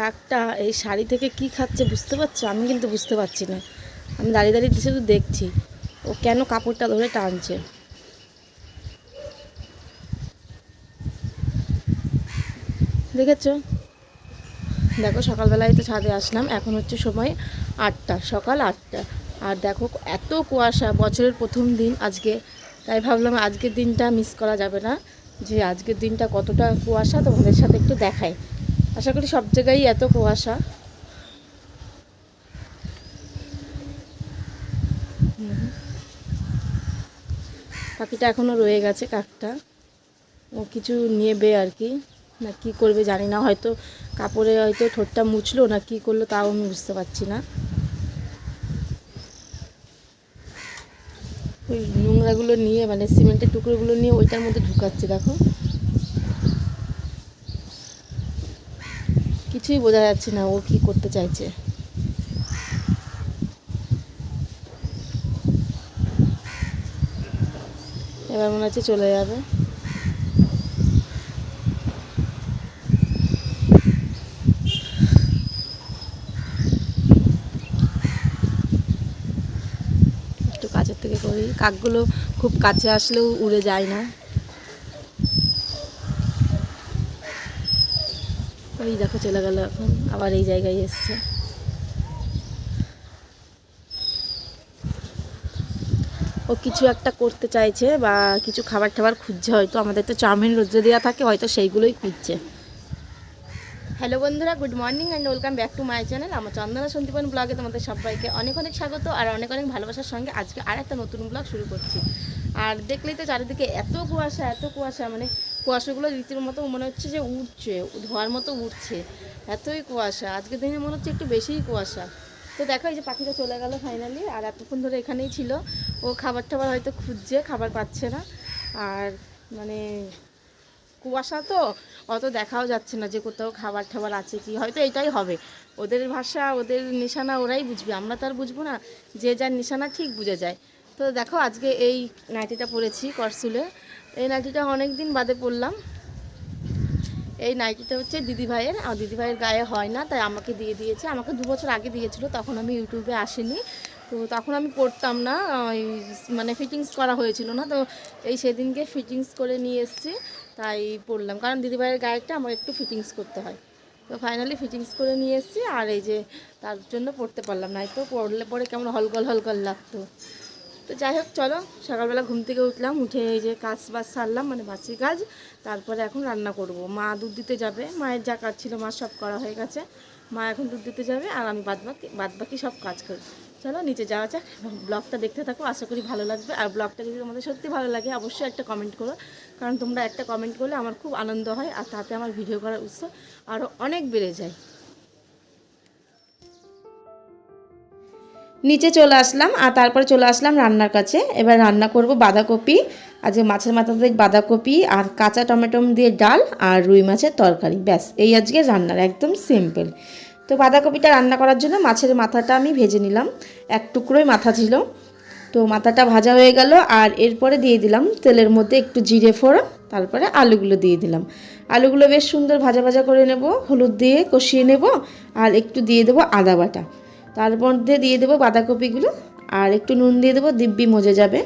কাকটা এই শাড়ি থেকে কি খাচ্ছে বুঝতে পারছ? আমি কিন্তু বুঝতে পারছি না। আমি দাঁড়িয়ে দাঁড়িয়ে শুধু দেখছি। ও কেন কাপড়টা ধরে টানছে? দেখেছ? দেখো, সকালবেলায় তো ছাদে আসলাম। এখন হচ্ছে সময় আটটা, সকাল আটটা। আর দেখো, এত কুয়াশা, বছরের প্রথম দিন আজকে। তাই ভাবলাম আজকের দিনটা মিস করা যাবে না। যে আজকের দিনটা কতটা কুয়াশা, তোমাদের সাথে একটু দেখাই। আশা করি সব জায়গায় এত কুয়াশা। পাখিটা এখনও রয়ে গেছে, কাকটা। ও কিছু নেবে আর কি, না কি করবে জানি না, হয়তো কাপড়ে হয়তো ঠোঁটটা মুছলো, না কি করল তাও আমি বুঝতে পারছি না। ওই নোংরাগুলো নিয়ে মানে সিমেন্টের টুকরোগুলো নিয়ে ওইটার মধ্যে ঢুকাচ্ছে, দেখো। কিছুই বোঝা যাচ্ছে না, ও কি করতে চাইছে। এবার মনে হচ্ছে চলে যাবে। একটু কাছের থেকে করি। কাকগুলো খুব কাছে আসলেও উড়ে যায় না। ওই দেখো, চলে গেল এখন। আবার এই জায়গায় এসছে। ও কিছু একটা করতে চাইছে বা কিছু খাবার টাবার খুঁজছে, হয়তো আমাদের তো চাউমিন রোদ্রে দেওয়া থাকে, হয়তো সেইগুলোই খুঁজছে। হ্যালো বন্ধুরা, good morning and welcome back to my channel আমার চন্দনা সন্দীপন ব্লগে তোমাদের সবাইকে অনেক অনেক স্বাগত আর অনেক অনেক ভালোবাসার সঙ্গে আজকে আর একটা নতুন ব্লগ শুরু করছি। আর দেখলেই তো চারিদিকে এত কুয়াশা এত কুয়াশা মানে কুয়াশাগুলো রীতির মতো মনে হচ্ছে যে উঠছে, ধোয়ার মতো উঠছে। এতই কুয়াশা। আজকের দিনে মনে হচ্ছে একটু বেশিই কুয়াশা। তো দেখো, এই যে পাখিটা চলে গেল ফাইনালি আর এতক্ষণ ধরে এখানেই ছিল। ও খাবার টাবার হয়তো খুঁজছে, খাবার পাচ্ছে না। আর মানে কুয়াশা তো, অত দেখাও যাচ্ছে না যে কোথাও খাবার টাবার আছে কি। হয়তো এটাই হবে। ওদের ভাষা, ওদের নিশানা ওরাই বুঝবে। আমরা তো আর বুঝব না, যে যার নিশানা ঠিক বুঝে যায়। তো দেখো, আজকে এই নাইটিটা পরেছি করসুলে। এই নাইটিটা অনেক দিন বাদে পরলাম। এই নাইটিটা হচ্ছে দিদিভাইয়ের আর দিদিভাইয়ের গায়ে হয় না, তাই আমাকে দিয়ে দিয়েছে। আমাকে দু বছর আগে দিয়েছিল, তখন আমি ইউটিউবে আসিনি। তো তখন আমি পড়তাম না, ওই মানে ফিটিংস করা হয়েছিল না। তো এই সেদিনকে ফিটিংস করে নিয়ে এসেছি, তাই পড়লাম কারণ দিদিভাইয়ের গায়েটা আমার একটু ফিটিংস করতে হয়। তো ফাইনালি ফিটিংস করে নিয়ে এসেছি, আর এই যে তার জন্য পড়তে পারলাম না। তো পড়লে পরে কেমন হলগল হলগল লাগতো। তো যাই হোক, চলো। সকালবেলা ঘুম থেকে উঠলাম, উঠে এই যে কাজ বাজ সারলাম মানে বাসি কাজ। তারপরে এখন রান্না করব। মা দুধ দিতে যাবে। মায়ের যা কাজ ছিল, মা সব করা হয়ে গেছে। মা এখন দুধ দিতে যাবে আর আমি বাদ বাকি বাদ বাকি সব কাজ করি চলো, নিচে যাওয়া যাক। ব্লগটা দেখতে থাকো, আশা করি ভালো লাগবে। আর ব্লগটা যদি তোমাদের সত্যি ভালো লাগে, অবশ্যই একটা কমেন্ট করো। কারণ তোমরা একটা কমেন্ট করলে আমার খুব আনন্দ হয় আর তাতে আমার ভিডিও করার উৎস আরও অনেক বেড়ে যায়। নিচে চলে আসলাম আর তারপরে চলে আসলাম রান্নার কাছে। এবার রান্না করব বাঁধাকপি। আজকে মাছের মাথা দিয়ে বাঁধাকপি আর কাঁচা টমেটো দিয়ে ডাল আর রুই মাছের তরকারি। ব্যাস, এই আজকে রান্নার একদম সিম্পল। তো বাঁধাকপিটা রান্না করার জন্য মাছের মাথাটা আমি ভেজে নিলাম। এক টুকরোই মাথা ছিল। তো মাথাটা ভাজা হয়ে গেল আর এরপরে দিয়ে দিলাম তেলের মধ্যে একটু জিরে ফোড়ন, তারপরে আলুগুলো দিয়ে দিলাম। আলুগুলো বেশ সুন্দর ভাজা ভাজা করে নেব, হলুদ দিয়ে কষিয়ে নেব আর একটু দিয়ে দেবো আদা বাটা। তার মধ্যে দিয়ে দেবো বাঁধাকপিগুলো আর একটু নুন দিয়ে দেবো, দিব্যি মজে যাবে।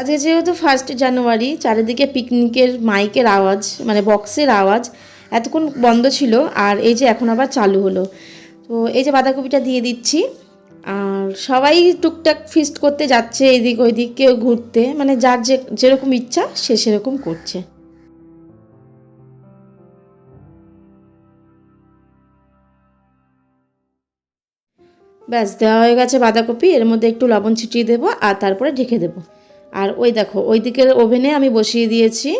আজকে যেহেতু ফার্স্ট জানুয়ারি চারিদিকে পিকনিকের মাইকের আওয়াজ মানে বক্সের আওয়াজ এতক্ষণ বন্ধ ছিল আর এই যে এখন আবার চালু হলো। তো এই যে বাঁধাকপিটা দিয়ে দিচ্ছি, আর সবাই টুকটাক ফিস্ট করতে যাচ্ছে এদিক ওইদিক, কেউ ঘুরতে মানে যার যে যেরকম ইচ্ছা সে সেরকম করছে। ব্যাস, দেওয়া হয়ে গেছে বাঁধাকপি, এর মধ্যে একটু লবণ ছিটিয়ে দেবো আর তারপরে ঢেকে দেবো। আর ওই দেখো, ওই দিকের ওভেনে আমি বসিয়ে দিয়েছি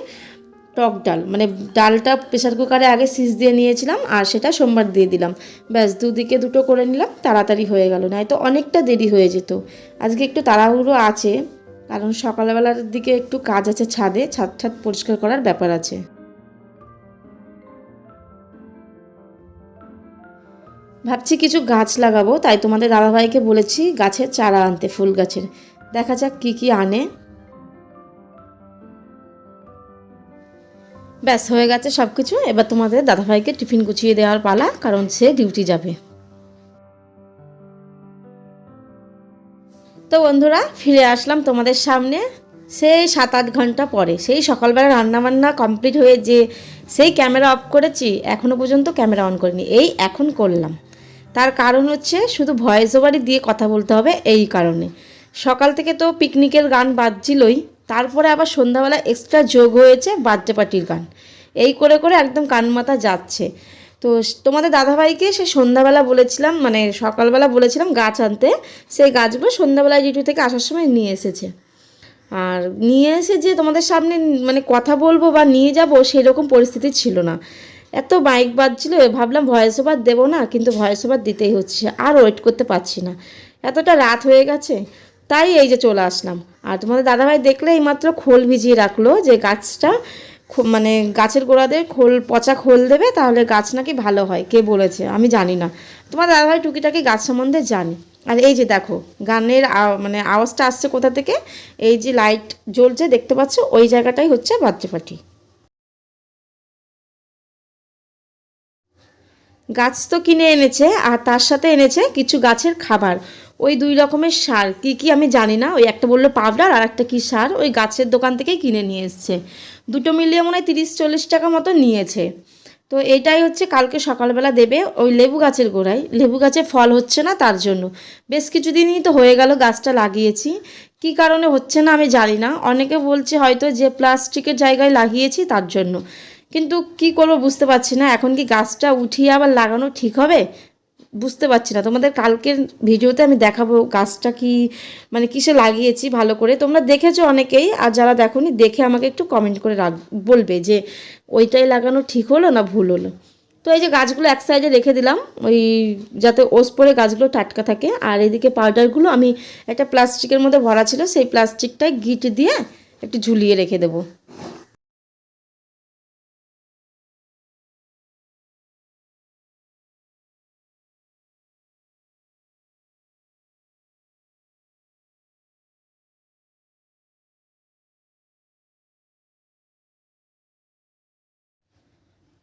টক ডাল। মানে ডালটা প্রেশার কুকারে আগে সিজ দিয়ে নিয়েছিলাম আর সেটা সোমবার দিয়ে দিলাম। ব্যাস, দুদিকে দুটো করে নিলাম, তাড়াতাড়ি হয়ে গেল। নয়তো অনেকটা দেরি হয়ে যেত। আজকে একটু তাড়াহুড়ো আছে, কারণ সকালবেলার দিকে একটু কাজ আছে ছাদে ছাদ ছাদ পরিষ্কার করার ব্যাপার আছে। ভাবছি কিছু গাছ লাগাবো, তাই তোমাদের দাদাভাইকে বলেছি গাছের চারা আনতে, ফুল গাছের। দেখা যাক কি কি আনে। ব্যাস, হয়ে গেছে সব কিছু এবার তোমাদের দাদাভাইকে টিফিন গুছিয়ে দেওয়ার পালা, কারণ সে ডিউটি যাবে। তো বন্ধুরা, ফিরে আসলাম তোমাদের সামনে। সেই সাত আট ঘণ্টা পরে, সেই সকালবেলা রান্নাবান্না কমপ্লিট হয়ে যে সেই ক্যামেরা অফ করেছি এখনও পর্যন্ত ক্যামেরা অন করিনি। এই এখন করলাম। তার কারণ হচ্ছে শুধু ভয়েস ওভারই দিয়ে কথা বলতে হবে এই কারণে। সকাল থেকে তো পিকনিকের গান বাজছিলই, তারপরে আবার সন্ধ্যাবেলা এক্সট্রা যোগ হয়েছে বার্থডে পার্টির গান। এই করে করে একদম কান মাথা যাচ্ছে। তো তোমাদের দাদাভাইকে সে সন্ধ্যাবেলা বলেছিলাম মানে সকালবেলা বলেছিলাম গাছ আনতে, সেই গাছগুলো সন্ধ্যাবেলায় ডিউটি থেকে আসার সময় নিয়ে এসেছে। আর নিয়ে এসে যে তোমাদের সামনে মানে কথা বলব বা নিয়ে যাব সেরকম পরিস্থিতি ছিল না। এত বাইক বাজছিল, ভাবলাম ভয়েস ওভার দেবো না, কিন্তু ভয়েস ওভার দিতেই হচ্ছে, আর ওয়েট করতে পারছি না। এতটা রাত হয়ে গেছে, তাই এই যে চলে আসলাম। আর তোমাদের দাদাভাই দেখলে এইমাত্র খোল ভিজিয়ে রাখল যে গাছটা মানে গাছের গোড়াদের খোল, পচা খোল দেবে, তাহলে গাছ নাকি ভালো হয়, কে বলেছে? আমি জানি না। তোমার দাদাভাই টুকিটাকি গাছ সম্বন্ধে জানি। আর এই যে দেখো, গানের মানে আওয়াজটা আসছে কোথা থেকে? এই যে লাইট জ্বলছে, দেখতে পাচ্ছ, ওই জায়গাটাই হচ্ছে বার্থডে গাছ তো কিনে এনেছে আর তার সাথে এনেছে কিছু গাছের খাবার। ওই দুই রকমের সার। কি কি আমি জানি না। ওই একটা বলল পাউডার আর একটা কি সার। ওই গাছের দোকান থেকেই কিনে নিয়ে এসছে। দুটো মিলিয়ে মনে হয় তিরিশ চল্লিশ টাকা মতো নিয়েছে। তো এটাই হচ্ছে কালকে সকালবেলা দেবে ওই লেবু গাছের গোড়ায়। লেবু গাছে ফল হচ্ছে না তার জন্য। বেশ কিছুদিনই তো হয়ে গেল গাছটা লাগিয়েছি। কি কারণে হচ্ছে না আমি জানি না। অনেকে বলছে হয়তো যে প্লাস্টিকের জায়গায় লাগিয়েছি তার জন্য। কিন্তু কি করব বুঝতে পারছি না। এখন কি গাছটা উঠিয়ে আবার লাগানো ঠিক হবে? বুঝতে পারছি না। তোমাদের কালকের ভিডিওতে আমি দেখাবো গাছটা কি মানে কিসে লাগিয়েছি ভালো করে। তোমরা দেখেছ অনেকেই, আর যারা দেখোনি, দেখে আমাকে একটু কমেন্ট করে রাখ, বলবে যে ওইটাই লাগানো ঠিক হলো না ভুল হলো। তো এই যে গাছগুলো এক সাইডে রেখে দিলাম, ওই যাতে ওস পরে গাছগুলো টাটকা থাকে। আর এদিকে পাউডারগুলো আমি একটা প্লাস্টিকের মধ্যে ভরা ছিল, সেই প্লাস্টিকটায় গিট দিয়ে একটু ঝুলিয়ে রেখে দেবো।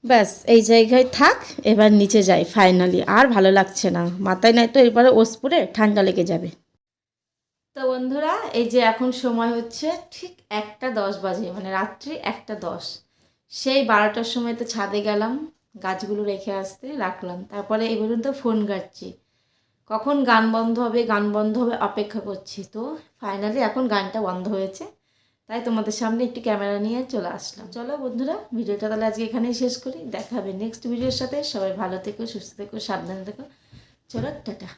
ব্যাস, এই জায়গায় থাক, এবার নিচে যাই ফাইনালি আর ভালো লাগছে না। মাথায় নাই তো, এরপরে ওসপুরে ঠান্ডা লেগে যাবে। তো বন্ধুরা, এই যে এখন সময় হচ্ছে ঠিক একটা দশ বাজে মানে রাত্রি একটা দশ। সেই বারোটার সময় তো ছাদে গেলাম, গাছগুলো রেখে আসতে রাখলাম। তারপরে এই পর্যন্ত ফোন ঘাটছি। কখন গান বন্ধ হবে, গান বন্ধ হবে, অপেক্ষা করছি। তো ফাইনালি এখন গানটা বন্ধ হয়েছে। তাই তোমাদের সামনে একটি ক্যামেরা নিয়ে চলে আসলাম। চলো বন্ধুরা, ভিডিওটা তাহলে আজকে এখানেই শেষ করি। দেখা হবে নেক্সট ভিডিওর সাথে। সবাই ভালো থেকো, সুস্থ থেকো, সাবধানে থেকো। চলো, টাটা।